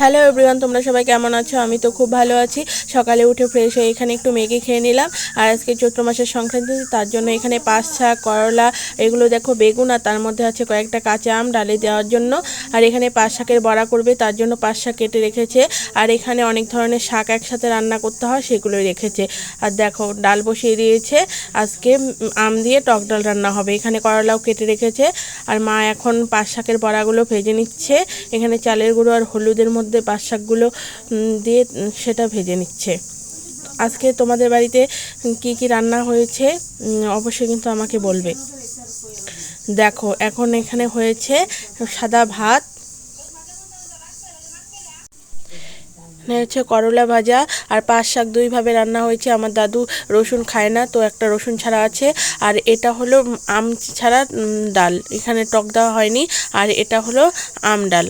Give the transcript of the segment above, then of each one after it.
Hello everyone তোমরা সবাই কেমন আছো? আমি তো খুব ভালো আছি। সকালে উঠে ফ্রেশ হয়ে এখানে একটু ম্যাগি খেয়ে নিলাম। আর আজকে চৈত্র মাসের সংক্রান্তি, তার জন্য এখানে পাঁচ শাক করলা, এগুলো দেখো বেগুন আর তার মধ্যে আছে কয়েকটা কাঁচা আম ডালে দেওয়ার জন্য। আর এখানে পাঁচ শাকের বড়া করবে, তার জন্য পাঁচ শাক কেটে রেখেছে। আর এখানে অনেক ধরনের শাক একসাথে রান্না করতে হয়, সেগুলোই রেখেছে। আর দেখো, ডাল বসিয়ে দিয়েছে। আজকে আম দিয়ে টক ডাল রান্না হবে। এখানে করলাও কেটে রেখেছে। আর মা এখন পাঁচ শাকের বড়াগুলো ভেজে নিচ্ছে। এখানে চালের গুঁড়ো আর হলুদের মধ্যে পাঁচ শাকগুলো দিয়ে সেটা ভেজে নিচ্ছে। আজকে তোমাদের বাড়িতে কি কি রান্না হয়েছে? অবশ্যই কিন্তু আমাকে বলবে। দেখো, এখন এখানে হয়েছে সাদা ভাত হচ্ছে করলা ভাজা, আর পাঁচ শাক দুইভাবে রান্না হয়েছে। আমার দাদু রসুন খায় না, তো একটা রসুন ছাড়া আছে। আর এটা হলো আম ছাড়া ডাল। এখানে টক দেওয়া হয়নি, আর এটা হলো আম ডাল।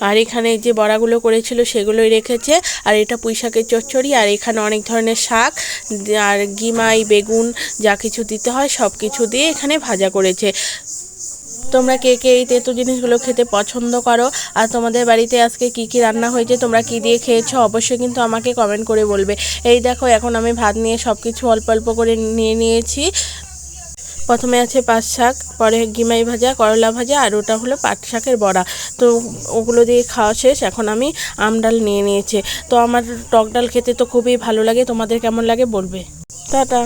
আর এখানে যে বড়াগুলো করেছিল সেগুলোই রেখেছে। আর এটা পুঁই শাকের চচ্চড়ি, আর এখানে অনেক ধরনের শাক, আর গিমাই, বেগুন, যা কিছু দিতে হয় সব কিছু দিয়ে এখানে ভাজা করেছে। তোমরা কে কে এই তেতো জিনিসগুলো খেতে পছন্দ করো? আর তোমাদের বাড়িতে আজকে কি কি রান্না হয়েছে? তোমরা কি দিয়ে খেয়েছো? অবশ্যই কিন্তু আমাকে কমেন্ট করে বলবে। এই দেখো, এখন আমি ভাত নিয়ে সব কিছু অল্প অল্প করে নিয়ে নিয়েছি। প্রথমে আছে পাট শাক, পরে গিমাই ভাজা, করলা ভাজা, আর ওটা হলো পাট শাকের বড়া। তো ওগুলো দিয়ে খাওয়া শেষ, এখন আমি আম ডাল নিয়ে নিয়েছি। তো আমার টক ডাল খেতে তো খুবই ভালো লাগে, তোমাদের কেমন লাগে বলবে? টাটা।